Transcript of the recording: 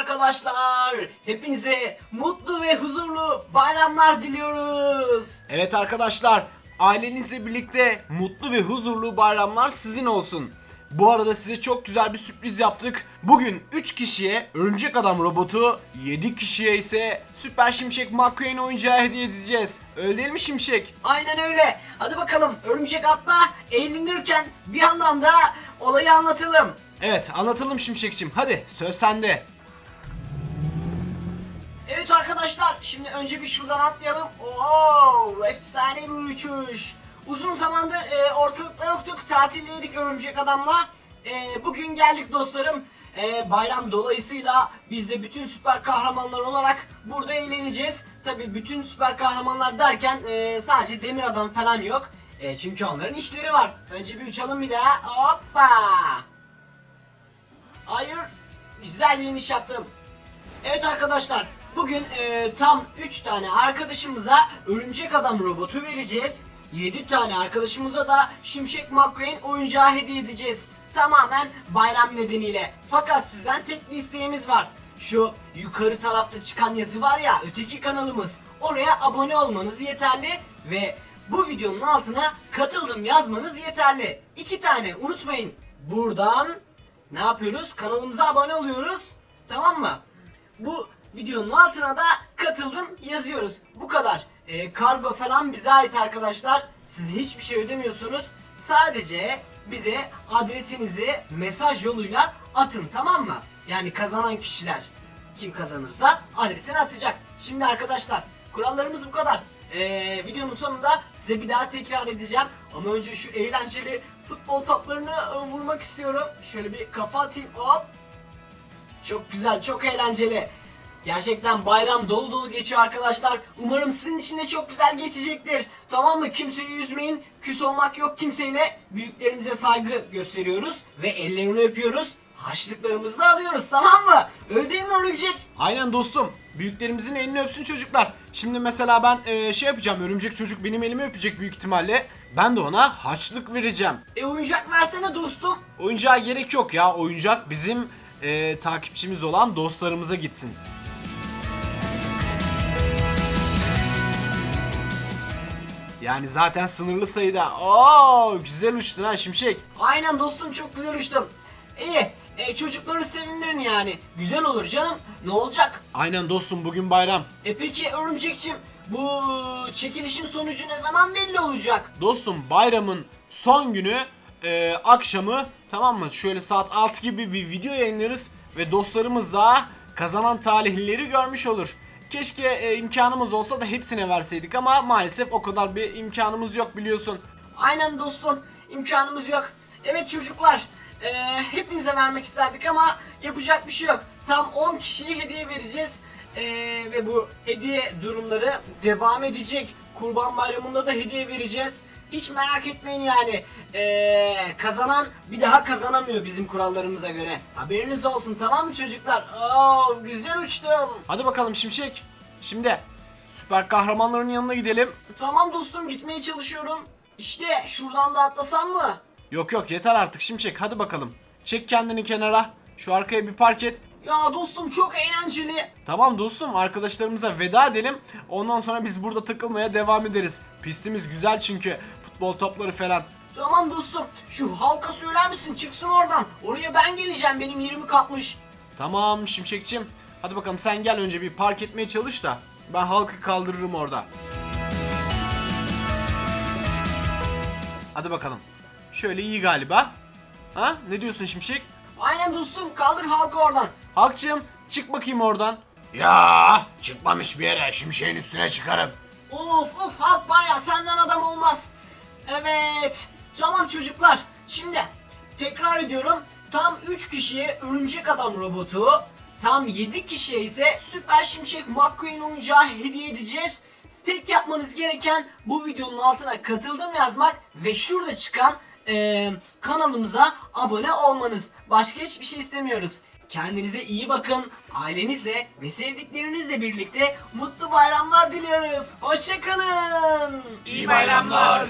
arkadaşlar. Hepinize mutlu ve huzurlu bayramlar diliyoruz. Evet arkadaşlar, ailenizle birlikte mutlu ve huzurlu bayramlar sizin olsun. Bu arada size çok güzel bir sürpriz yaptık. Bugün 3 kişiye Örümcek Adam robotu, 7 kişiye ise Süper Şimşek McQueen oyuncağı hediye edeceğiz. Öyle değil mi Şimşek? Aynen öyle. Hadi bakalım örümcek atla eğlenirken bir yandan da olayı anlatalım. Evet, anlatalım Şimşekçim. Hadi söz sende. Evet arkadaşlar şimdi önce bir şuradan atlayalım. Oo, efsane bir uçuş. Uzun zamandır e, ortalıkta yoktuk. Tatildeydik örümcek adamla. E, bugün geldik dostlarım. E, bayram dolayısıyla biz de bütün süper kahramanlar olarak burada eğleneceğiz. Tabi bütün süper kahramanlar derken e, sadece demir adam falan yok. E, çünkü onların işleri var. Önce bir uçalım bir daha. Hoppa. Hayır. Güzel bir iniş yaptım. Evet arkadaşlar bugün e, tam 3 tane arkadaşımıza örümcek adam robotu vereceğiz. 7 tane arkadaşımıza da Şimşek McQueen oyuncağı hediye edeceğiz. Tamamen bayram nedeniyle. Fakat sizden tek bir isteğimiz var. Şu yukarı tarafta çıkan yazı var ya öteki kanalımız. Oraya abone olmanız yeterli ve bu videonun altına katıldım yazmanız yeterli. İki tane unutmayın. Buradan ne yapıyoruz? Kanalımıza abone oluyoruz. Tamam mı? Bu videonun altına da katıldım yazıyoruz. Bu kadar. Ee, kargo falan bize ait arkadaşlar. Siz hiçbir şey ödemiyorsunuz. Sadece bize adresinizi mesaj yoluyla atın tamam mı? Yani kazanan kişiler kim kazanırsa adresini atacak. Şimdi arkadaşlar kurallarımız bu kadar. Ee, videonun sonunda size bir daha tekrar edeceğim. Ama önce şu eğlenceli futbol toplarını e, vurmak istiyorum. Şöyle bir kafa atayım hop. Çok güzel, çok eğlenceli. Gerçekten bayram dolu dolu geçiyor arkadaşlar. Umarım sizin için de çok güzel geçecektir. Tamam mı? Kimseyi üzmeyin. Küs olmak yok kimseyle. Büyüklerimize saygı gösteriyoruz ve ellerini öpüyoruz. Harçlıklarımızı da alıyoruz tamam mı? Öyle değil mi örümcek? Aynen dostum. Büyüklerimizin elini öpsün çocuklar. Şimdi mesela ben e, şey yapacağım. Örümcek çocuk benim elimi öpecek büyük ihtimalle. Ben de ona haçlık vereceğim. E oyuncak versene dostum. Oyuncağa gerek yok ya. Oyuncak bizim e, takipçimiz olan dostlarımıza gitsin. Yani zaten sınırlı sayıda. Oo güzel uçtun ha Şimşek. Aynen dostum çok güzel uçtum. İyi. E, çocukları sevindirin yani. Güzel olur canım. Ne olacak? Aynen dostum bugün bayram. E peki örümcekçim bu çekilişin sonucu ne zaman belli olacak? Dostum bayramın son günü e, akşamı tamam mı? Şöyle saat 6 gibi bir video yayınlarız ve dostlarımız da kazanan talihlileri görmüş olur. Keşke e, imkanımız olsa da hepsine verseydik ama maalesef o kadar bir imkanımız yok biliyorsun. Aynen dostum imkanımız yok. Evet çocuklar e, hepinize vermek isterdik ama yapacak bir şey yok. Tam 10 kişiye hediye vereceğiz. E, ve bu hediye durumları devam edecek. Kurban bayramında da hediye vereceğiz. Hiç merak etmeyin yani. E, kazanan bir daha kazanamıyor bizim kurallarımıza göre. Haberiniz olsun tamam mı çocuklar? Oo, güzel uçtum. Hadi bakalım Şimşek. Şimdi süper kahramanların yanına gidelim. Tamam dostum gitmeye çalışıyorum. İşte şuradan da atlasam mı? Yok yok yeter artık Şimşek hadi bakalım. Çek kendini kenara. Şu arkaya bir park et. Ya dostum çok eğlenceli. Tamam dostum arkadaşlarımıza veda edelim. Ondan sonra biz burada takılmaya devam ederiz. Pistimiz güzel çünkü. Futbol topları falan. Tamam dostum şu halka söyler misin çıksın oradan. Oraya ben geleceğim benim yerimi kapmış. Tamam Şimşekçim. Hadi bakalım sen gel önce bir park etmeye çalış da. Ben halkı kaldırırım orada. Hadi bakalım. Şöyle iyi galiba. Ha? Ne diyorsun Şimşek? Aynen dostum kaldır halka oradan. Halkçığım çık bakayım oradan. Ya çıkmamış bir yere şimşeğin üstüne çıkarım. Of of halk var ya senden adam olmaz. Evet. Tamam çocuklar. Şimdi tekrar ediyorum. Tam 3 kişiye örümcek adam robotu. Tam 7 kişiye ise süper şimşek McQueen oyuncağı hediye edeceğiz. Tek yapmanız gereken bu videonun altına katıldım yazmak ve şurada çıkan eee, kanalımıza abone olmanız. Başka hiçbir şey istemiyoruz. Kendinize iyi bakın. Ailenizle ve sevdiklerinizle birlikte mutlu bayramlar diliyoruz. Hoşçakalın. İyi bayramlar.